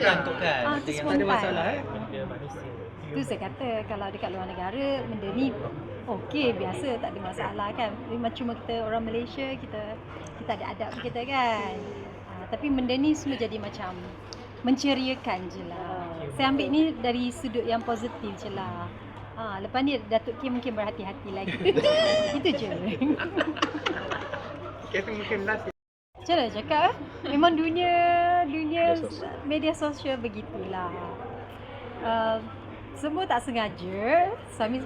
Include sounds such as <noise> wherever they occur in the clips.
kot kan. Ah, tu spontan. Tak ada masalah eh. Benda manusia. Tu saya kata kalau dekat luar negara benda ni okey biasa tak ada masalah kan. Memang cuma kita orang Malaysia kita kita ada adab kita kan. Ha, tapi benda ni semua jadi macam menceriakan je lah. Saya ambil ni dari sudut yang positif je lah. Ha, lepas ni Datuk Kim mungkin berhati-hati lagi. <laughs> Itu je. Tu mungkin last Macam mana cakap eh? Memang dunia dunia media sosial begitulah. Uh, semua tak sengaja. Suami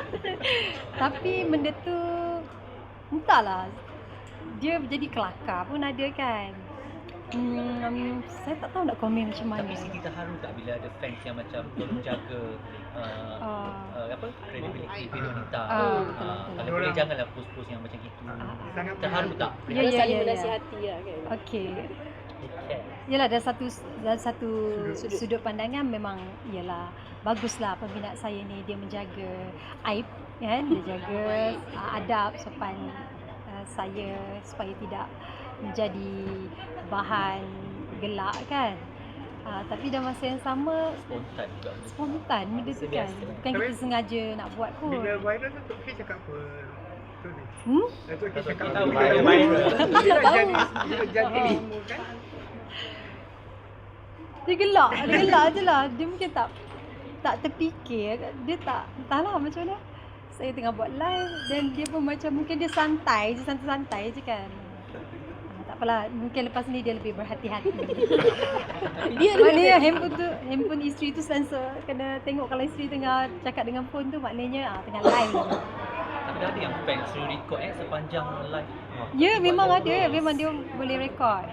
<laughs> Tapi benda tu entahlah. Dia jadi kelakar pun ada kan. Hmm, saya tak tahu nak komen macam mana. Tapi Siti terharu tak bila ada fans yang macam tolong jaga uh, Ah. uh, apa credibility Pino Nita. Ah, Uh, betul, betul. kalau boleh janganlah post-post yang macam gitu. Ah, ah. sangat Terharu tak? Ya, ya, saling ya, ya. menasihati lah kan. Okey. Okay. Yalah dari satu dari satu Sudut. sudut, pandangan memang yalah baguslah peminat saya ni dia menjaga aib kan dia jaga uh, adab sopan uh, saya supaya tidak menjadi bahan gelak kan. Uh, tapi dalam masa yang sama Spontan juga. spontan benda tu kan. Bukan kita sengaja nak buat pun. Bila viral tu Tok K cakap apa? Hmm? Datuk K Datuk cakap apa? Bila viral. viral. Bila tahu. <laughs> jadi bila jadi kan? Dia gelak, dia gelak je lah. Dia mungkin tak tak terfikir. Dia tak, entahlah macam mana. Saya tengah buat live dan dia pun macam mungkin dia santai je, santai-santai je kan. Tak apalah, mungkin lepas ni dia lebih berhati-hati. <laughs> Dia maknanya handphone tu, handphone isteri tu sensor. Kena tengok kalau isteri tengah cakap dengan phone tu maknanya ah, tengah live. Tapi ada yang fans suruh record eh sepanjang live. Ya, memang ada. terus. Memang dia boleh record.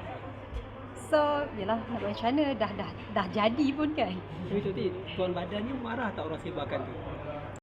So, yelah nak buat macam mana dah dah dah jadi pun kan. Tapi tuan badannya marah tak orang sebarkan tu?